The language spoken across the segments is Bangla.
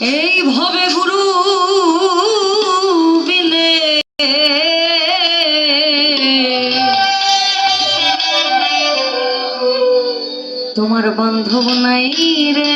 এই ভবে গুরু বিলে তোমার বান্ধব নাই রে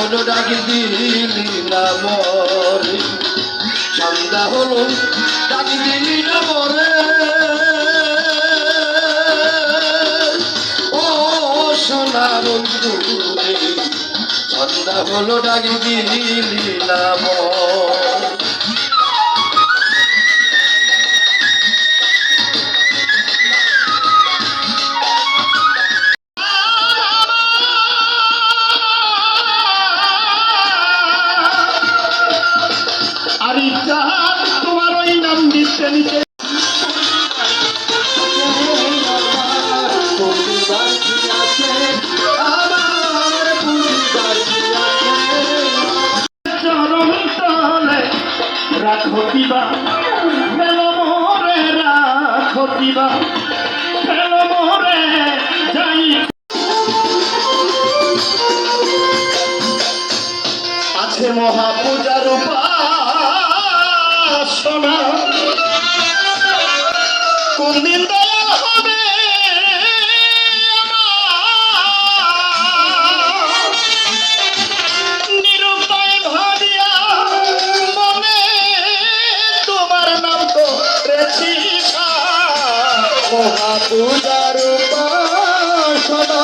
হলো ডাকি দিলি না মরে। সন্ধ্যা হলো, ডাকি দিলি না মরে। ও সোনা বন্ধু সন্ধ্যা হলো, ডাকি দিলি না মরে। রাখো দিবা ফেলো মোরে রাখো দিবা যাই। আছে মহাপূজার উপাসনা। কোন মহাপূজার উপাসনা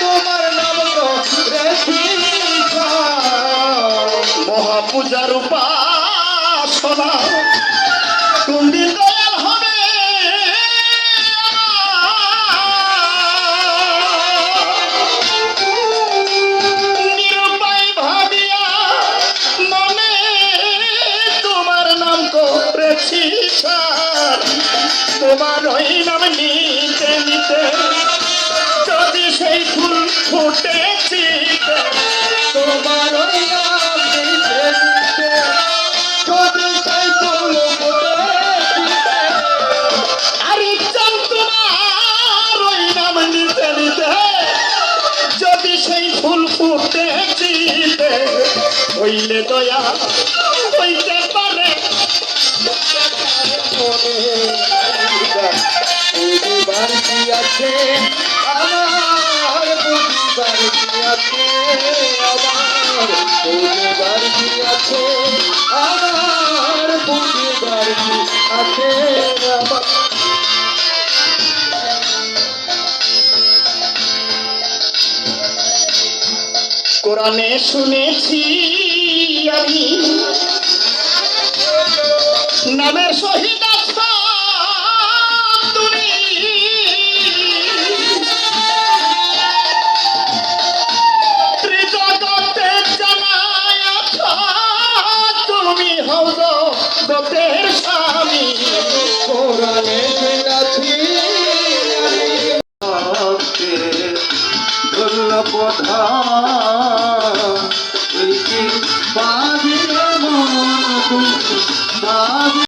তোমার নাম মহাপূজার উপাসনা তোমার ওই নাম নিতে নিতে। যদি সেই ফুল ফুটেছি তোমার ওই নাম নিতে নিতে। যদি সেই ফুল ফুটেছি আরে চান তোমার দয়া, হইতে পারে। আমার কোরআনে শুনেছি আমি নামের শহীদ আসাদ দুনিয়া